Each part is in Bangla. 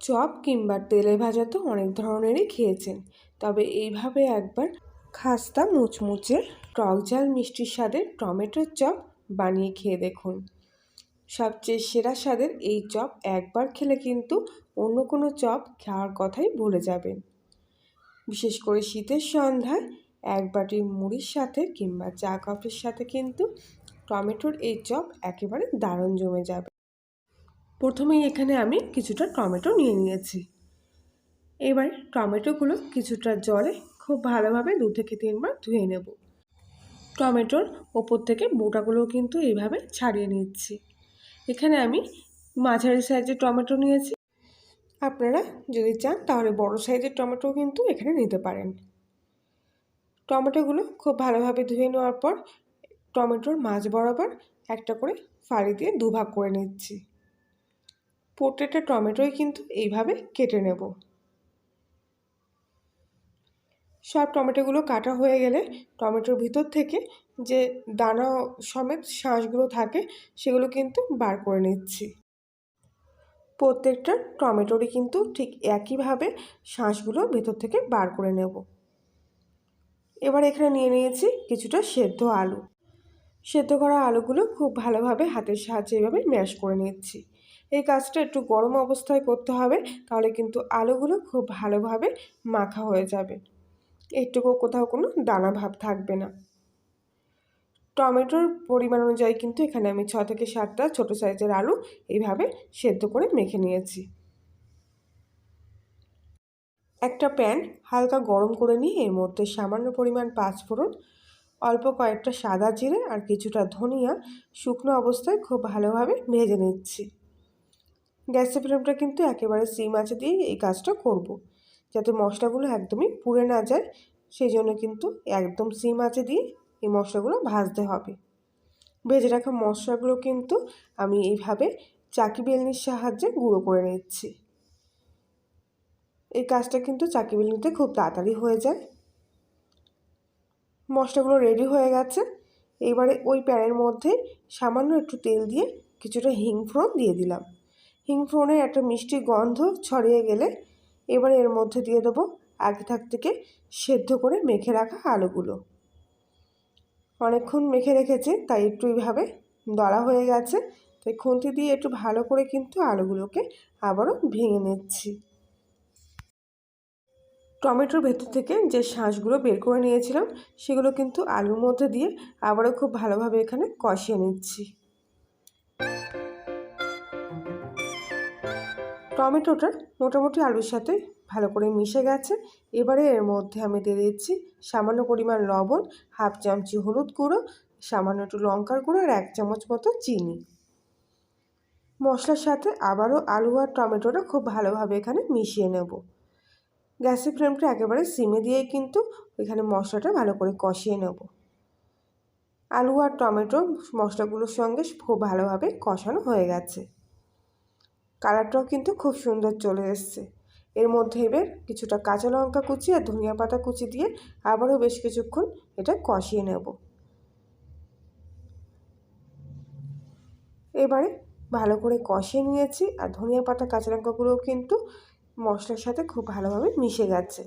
চপ কিংবা তেলে ভাজা তো অনেক ধরনেরই খেয়েছেন। তবে এইভাবে একবার খাস্তা মুচমুচে টক ঝাল মিষ্টির স্বাদের টমেটোর চপ বানিয়ে খেয়ে দেখুন। সবচেয়ে সেরা স্বাদের এই চপ একবার খেলে কিন্তু অন্য কোনো চপ খাওয়ার কথাই ভুলে যাবেন। বিশেষ করে শীতের সন্ধ্যায় এক বাটি মুড়ির সাথে কিংবা চা কফির সাথে কিন্তু টমেটোর এই চপ একেবারে দারুণ জমে যাবে। প্রথমেই এখানে আমি কিছুটা টমেটো নিয়ে নিয়েছি। এবার টমেটোগুলো কিছুটা জলে খুব ভালোভাবে দু থেকে তিনবার ধুয়ে নেব। টমেটোর ওপর থেকে বোটাগুলো কিন্তু এইভাবে ছাড়িয়ে নিচ্ছি। এখানে আমি মাঝারি সাইজের টমেটো নিয়েছি। আপনারা যদি চান তাহলে বড় সাইজের টমেটো কিন্তু এখানে নিতে পারেন। টমেটোগুলো খুব ভালোভাবে ধুয়ে নেওয়ার পর টমেটোর মাছ বরাবর একটা করে ফাড়ি দিয়ে দুভাগ করে নিচ্ছি। প্রত্যেকটা টমেটোই কিন্তু এইভাবে কেটে নেব। সব টমেটোগুলো কাটা হয়ে গেলে টমেটোর ভিতর থেকে যে দানা সমেত শাঁসগুলো থাকে, সেগুলো কিন্তু বার করে নিচ্ছি। প্রত্যেকটা টমেটোরই কিন্তু ঠিক একইভাবে শাঁসগুলো ভেতর থেকে বার করে নেব। এবার এখানে নিয়ে নিয়েছি কিছুটা সেদ্ধ আলু। সেদ্ধ করা আলুগুলো খুব ভালোভাবে হাতের সাহায্যে এইভাবে ম্যাশ করে নিচ্ছি। এই কাজটা একটু গরম অবস্থায় করতে হবে, তাহলে কিন্তু আলুগুলো খুব ভালোভাবে মাখা হয়ে যাবে। একটুকু কোথাও কোনো দানা ভাব থাকবে না। টমেটোর পরিমাণ অনুযায়ী কিন্তু এখানে আমি ছ থেকে সাতটা ছোটো সাইজের আলু এইভাবে সেদ্ধ করে মেখে নিয়েছি। একটা প্যান হালকা গরম করে নিয়ে এর মধ্যে সামান্য পরিমাণ পাঁচফোড়ন অল্প কয়েকটা সাদা জিরে আর কিছুটা ধনিয়া শুকনো অবস্থায় খুব ভালোভাবে ভেজে নিচ্ছি। গ্যাসের ফ্লেমটা কিন্তু একেবারে সিম আছে দিয়ে এই কাজটা করব। যাতে মশলাগুলো একদমই পুড়ে না যায় সেই জন্য কিন্তু একদম সিম আছে দিয়ে এই মশলাগুলো ভাজতে হবে। ভেজে রাখা মশলাগুলো কিন্তু আমি এইভাবে চাকি বেলনির সাহায্যে গুঁড়ো করে নিচ্ছি। এই কাজটা কিন্তু চাকি বেলনিতে খুব তাড়াতাড়ি হয়ে যায়। মশলাগুলো রেডি হয়ে গেছে। এবারে ওই প্যানের মধ্যে সামান্য একটু তেল দিয়ে কিছুটা হিং ফোড়ন দিয়ে দিলাম। হিং ফোড়নের একটা মিষ্টি গন্ধ ছড়িয়ে গেলে এবার এর মধ্যে দিয়ে দেবো আগে থাক থেকে সেদ্ধ করে মেখে রাখা আলুগুলো। অনেকক্ষণ মেখে রেখেছি, তাই একটু এইভাবে দলা হয়ে গেছে, তাই খুন্তি দিয়ে একটু ভালো করে কিন্তু আলুগুলোকে আবারও ভেঙে নিচ্ছি। টমেটোর ভেতর থেকে যে শাঁসগুলো বের করে নিয়েছিলাম, সেগুলো কিন্তু আলুর মধ্যে দিয়ে আবারও খুব ভালোভাবে এখানে কষিয়ে নিচ্ছি। টমেটোটা মোটামুটি আলুর সাথে ভালো করে মিশে গেছে। এবারে এর মধ্যে আমি দিয়ে দিচ্ছি সামান্য পরিমাণ লবণ, হাফ চামচি হলুদ গুঁড়ো, সামান্য একটু লঙ্কার গুঁড়ো আর এক চামচ মতো চিনি। মশলার সাথে আবারও আলু আর টমেটোটা খুব ভালোভাবে এখানে মিশিয়ে নেব। গ্যাসের ফ্লেমটা একেবারে সিমে দিয়ে কিন্তু এখানে মশলাটা ভালো করে কষিয়ে নেব। আলু আর টমেটো মশলাগুলোর সঙ্গে খুব ভালোভাবে কষানো হয়ে গেছে। কালারটাও কিন্তু খুব সুন্দর চলে এসছে। এর মধ্যে এবার কিছুটা কাঁচা লঙ্কা কুচি আর ধনিয়া পাতা কুচি দিয়ে আবারও বেশ কিছুক্ষণ এটা কষিয়ে নেব। এবারে ভালো করে কষিয়ে নিয়েছি আর ধনিয়া পাতা কাঁচা লঙ্কাগুলোও কিন্তু মশলার সাথে খুব ভালোভাবে মিশে গেছে।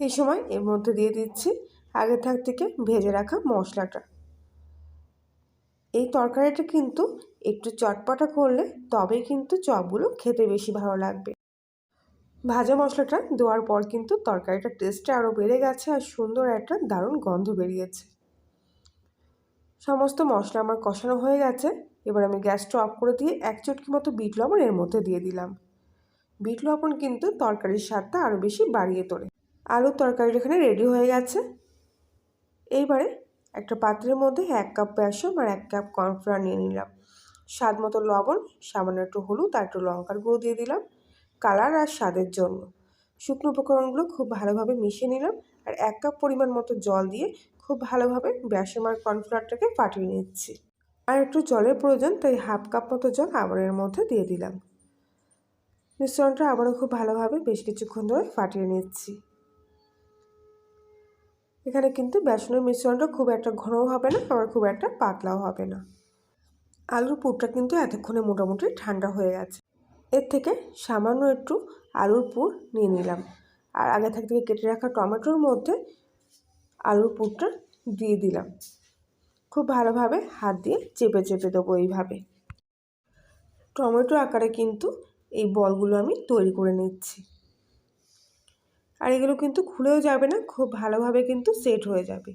এই সময় এর মধ্যে দিয়ে দিচ্ছি আগে থাক থেকে ভেজে রাখা মশলাটা। এই তরকারিটা কিন্তু একটু চটপটা করলে তবেই কিন্তু চপগুলো খেতে বেশি ভালো লাগবে। ভাজা মশলাটা দেওয়ার পর কিন্তু তরকারিটার টেস্টটা আরও বেড়ে গেছে আর সুন্দর একটা দারুণ গন্ধ বেরিয়েছে। সমস্ত মশলা আমার কষানো হয়ে গেছে। এবার আমি গ্যাসটা অফ করে দিয়ে এক চটকি মতো বিট লবণ এর মধ্যে দিয়ে দিলাম। বিট লবণ কিন্তু তরকারির স্বাদটা আরও বেশি বাড়িয়ে তোলে। আলুর তরকারিটা এখানে রেডি হয়ে গেছে। এইবারে একটা পাত্রের মধ্যে এক কাপ বেসন আর এক কাপ কর্নফ্লাওয়ার নিয়ে নিলাম। স্বাদ মতো লবণ, সামান্য একটু হলুদ আর একটু লঙ্কার গুঁড়ো দিয়ে দিলাম। কালার আর স্বাদের জন্য। শুকনো উপকরণগুলো খুব ভালোভাবে মিশিয়ে নিলাম আর এক কাপ পরিমাণ মতো জল দিয়ে খুব ভালোভাবে আর কর্নফ্লাওয়ারটাকে ফাটিয়ে নিচ্ছি। আর একটু জলের প্রয়োজন, তাই হাফ কাপ মতো জল আবার এর মধ্যে দিয়ে দিলাম। মিশ্রণটা আবারও খুব ভালোভাবে বেশ কিছুক্ষণ ধরে ফাটিয়ে নিচ্ছি। এখানে কিন্তু বেসনের মিশ্রণটা খুব একটা ঘনও হবে না, আবার খুব একটা পাতলাও হবে না। আলুর পুরটা কিন্তু এতক্ষণে মোটামুটি ঠান্ডা হয়ে গেছে। এর থেকে সামান্য একটু আলুর পুর নিয়ে নিলাম। আর আগে থাক কেটে রাখা টমেটোর মধ্যে আলুর পুরটা দিয়ে দিলাম। খুব ভালোভাবে হাত দিয়ে চেপে চেপে দেবো এইভাবে। টমেটো আকারে কিন্তু এই বলগুলো আমি তৈরি করে নিচ্ছি। আর এগুলো কিন্তু খুলেও যাবে না, খুব ভালোভাবে কিন্তু সেট হয়ে যাবে।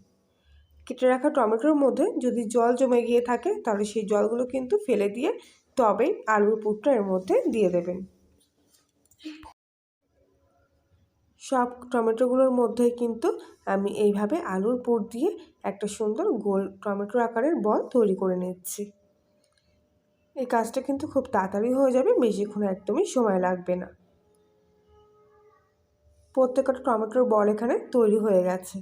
কেটে রাখা টমেটোর মধ্যে যদি জল জমে গিয়ে থাকে, তাহলে সেই জলগুলো কিন্তু ফেলে দিয়ে তবেই আলুর পুরটা এর মধ্যে দিয়ে দেবেন। সব টমেটোগুলোর মধ্যেই কিন্তু আমি এইভাবে আলুর পুর দিয়ে একটা সুন্দর গোল টমেটোর আকারের বল তৈরি করে নিচ্ছি। এই কাজটা কিন্তু খুব তাড়াতাড়ি হয়ে যাবে, বেশিক্ষণ একদমই সময় লাগবে না। প্রত্যেকটা টমেটোর বল এখানে তৈরি হয়ে গেছে।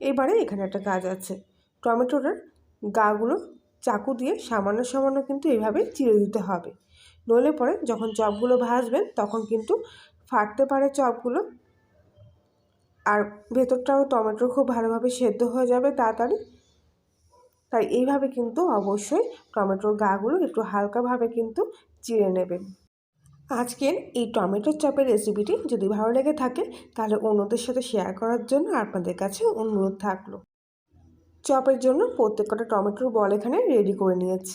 এবারে এখানে একটা কাজ আছে। টমেটোটার গাগুলো চাকু দিয়ে সামান্য সামান্য কিন্তু এইভাবে চিড়ে দিতে হবে। নইলে পরে যখন চপগুলো ভাজবেন তখন কিন্তু ফাটতে পারে চপগুলো। আর ভেতরটাও টমেটো খুব ভালোভাবে সেদ্ধ হয়ে যাবে তাড়াতাড়ি। তাই এইভাবে কিন্তু অবশ্যই টমেটোর গাগুলো একটু হালকাভাবে কিন্তু চিড়ে নেবেন। আজকের এই টমেটোর চপের রেসিপিটি যদি ভালো লেগে থাকে, তাহলে অন্যদের সাথে শেয়ার করার জন্য আপনাদের কাছে অনুরোধ থাকল। চপের জন্য প্রত্যেকটা টমেটোর বল এখানে রেডি করে নিয়েছি।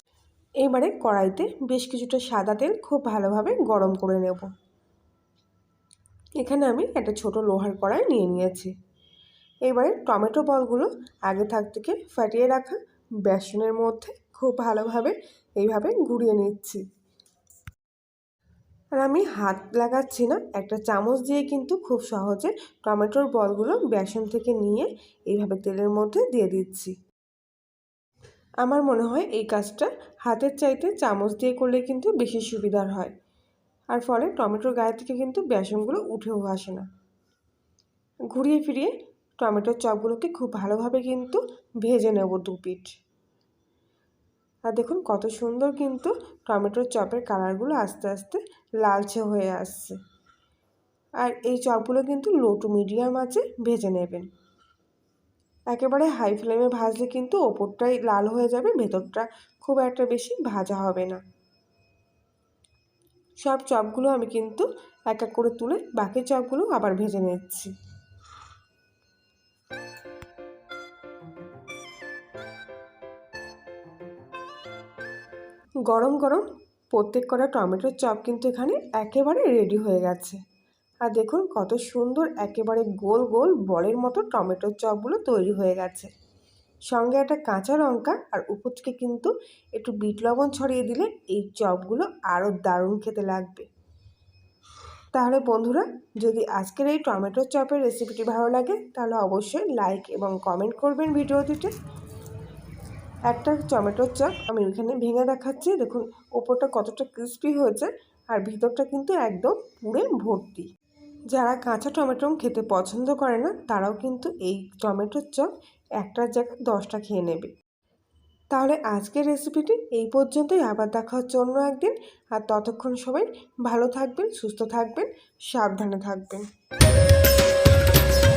এবারে কড়াইতে বেশ কিছুটা সাদা তেল খুব ভালোভাবে গরম করে নেব। এখানে আমি একটা ছোট লোহার কড়াই নিয়ে নিয়েছি। এবারে টমেটো বলগুলো আগে থাক থেকে ফাটিয়ে রাখা, বেসনের মধ্যে খুব ভালোভাবে এইভাবে ঘুরিয়ে নিচ্ছি। আর আমি হাত লাগাচ্ছি না, একটা চামচ দিয়ে কিন্তু খুব সহজে টমেটোর বলগুলো বেসন থেকে নিয়ে এইভাবে তেলের মধ্যে দিয়ে দিচ্ছি। আমার মনে হয় এই কাজটা হাতের চাইতে চামচ দিয়ে করলে কিন্তু বেশি সুবিধার হয়। আর ফলে টমেটোর গায়ে থেকে কিন্তু বেসনগুলো উঠেও আসে না। ঘুরিয়ে ফিরিয়ে টমেটোর চপগুলোকে খুব ভালোভাবে কিন্তু ভেজে নেব দু পিঠ। আর দেখুন কত সুন্দর কিন্তু টমেটোর চপের কালারগুলো আস্তে আস্তে লালচে হয়ে আসছে। আর এই চপগুলো কিন্তু লো টু মিডিয়াম আছে, ভেজে নেবেন। একেবারে হাই ফ্লেমে ভাজলে কিন্তু ওপরটাই লাল হয়ে যাবে, ভেতরটা খুব একটা বেশি ভাজা হবে না। সব চপগুলো আমি কিন্তু এক এক করে তুলে বাকি চপগুলো আবার ভেজে নিচ্ছি। গরম গরম প্রত্যেক কটা টমেটোর চপ কিন্তু এখানে একেবারে রেডি হয়ে গেছে। আর দেখুন কত সুন্দর একেবারে গোল গোল বলের মতো টমেটোর চপগুলো তৈরি হয়ে গেছে। সঙ্গে একটা কাঁচা লঙ্কা আর উপর থেকে কিন্তু একটু বিট লবণ ছড়িয়ে দিলে এই চপগুলো আরও দারুণ খেতে লাগবে। তাহলে বন্ধুরা, যদি আজকের এই টমেটোর চপের রেসিপিটি ভালো লাগে, তাহলে অবশ্যই লাইক এবং কমেন্ট করবেন ভিডিওটিতে। একটা টমেটোর চপ আমি এখানে ভেঙে দেখাচ্ছি। দেখুন, ওপরটা কতটা ক্রিস্পি হয়েছে আর ভিতরটা কিন্তু একদম পুরে ভর্তি। যারা কাঁচা টমেটো খেতে পছন্দ করে না, তারাও কিন্তু এই টমেটোর চপ একটার জায়গায় দশটা খেয়ে নেবে। তাহলে আজকের রেসিপিটি এই পর্যন্তই। আবার দেখা হচ্ছে অন্য একদিন। আর ততক্ষণ সবাই ভালো থাকবেন, সুস্থ থাকবেন, সাবধানে থাকবেন।